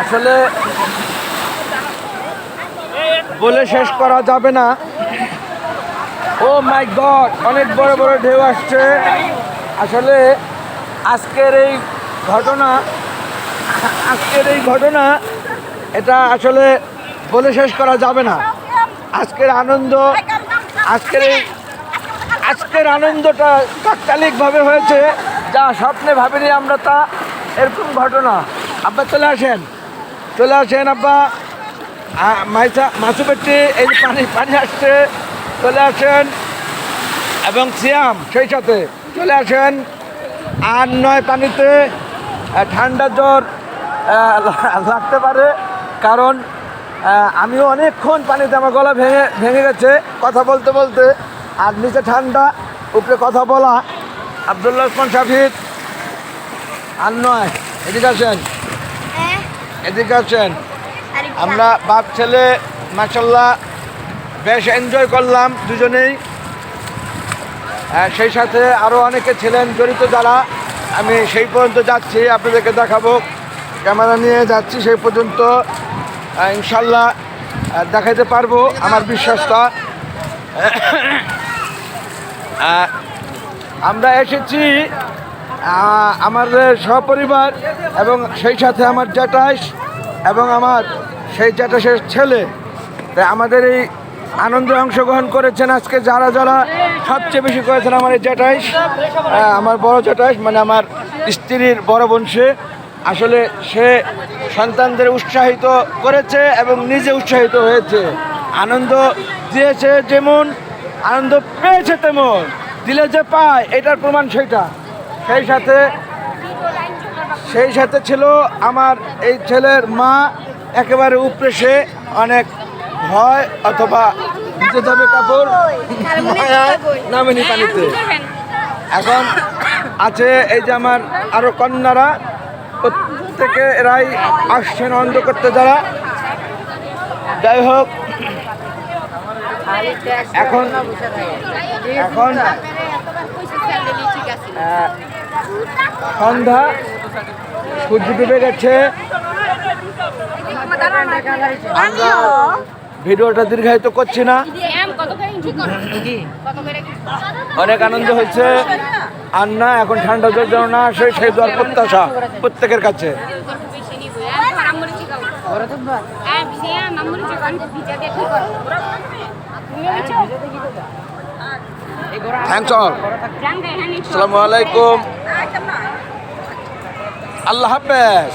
আসলে বলে শেষ করা যাবে না। ও মাই গড, অনেক বড় বড় ঢেউ আসছে। আসলে আজকের এই ঘটনা, আজকের এই ঘটনা, এটা আসলে বলে শেষ করা যাবে না। আজকের আনন্দ, আজকের এই, আজকের আনন্দটা তাৎকালিকভাবে হয়েছে, যা স্বপ্নে ভাবিনি আমরা তা, এরকম ঘটনা। আব্বা, চলে আসেন। চলে আসেন আব্বা। মাইসা মাছু পেটি এই পানি পানি আসছে, চলে আসেন। এবং সিয়াম, সেই সাথে চলে আসেন। আর নয় পানিতে ঠান্ডা জ্বর লাগতে পারে। কারণ আমিও অনেকক্ষণ পানিতে আমার গলা ভেঙে ভেঙে গেছে কথা বলতে বলতে। আর নিচে ঠান্ডা, উপরে কথা বলা। আবদুল্লাহ ওসমান শাফিদ আর নয়, এদিকে আসেন। এদিকে আসেন। আমরা বাপ ছেলে মাসাল্লাহ বেশ এনজয় করলাম দুজনেই। সেই সাথে আরও অনেকে ছিলেন জড়িত যারা। আমি সেই পর্যন্ত যাচ্ছি আপনাদেরকে দেখাবো। ক্যামেরা নিয়ে যাচ্ছি সেই পর্যন্ত। ইনশাল্লাহ দেখাইতে পারব আমার বিশ্বাসটা। আমরা এসেছি আমার সপরিবার এবং সেই সাথে আমার জ্যাঠাইশ এবং আমার সেই জ্যাঠাইশের ছেলে। আমাদের এই আনন্দে অংশগ্রহণ করেছেন আজকে যারা যারা সবচেয়ে বেশি করেছেন আমার এই আহ, আমার বড় জ্যাঠাইশ মানে আমার স্ত্রীর বড় বংশে আসলে সে সন্তানদের উৎসাহিত করেছে এবং নিজে উৎসাহিত হয়েছে। আনন্দ দিয়েছে যেমন আনন্দ পেয়েছে তেমন দিলে যে পায় এটার প্রমাণ সেইটা। সেই সাথে সেই সাথে ছিল আমার এই ছেলের মা একেবারে উপরে সে অনেক ভয় অথবা ভিজে কাপড় নামেনি পানিতে। এখন আছে এই যে আমার আরও কন্যারা, প্রত্যেকে এরাই আসছেন অন্ধ করতে যারা। যাই হোক, এখন এখন সন্ধ্যা। সূর্য ডুবে গেছে। ভিডিওটা দীর্ঘায়িত করছি না। অনেক আনন্দ হয়েছে। আর না এখন ঠান্ডা জল যেন না আসে, সেই দর প্রত্যাশা প্রত্যেকের কাছে। থ্যাংকস অল আসসালামু আলাইকুম আল্লাহ হাফেজ।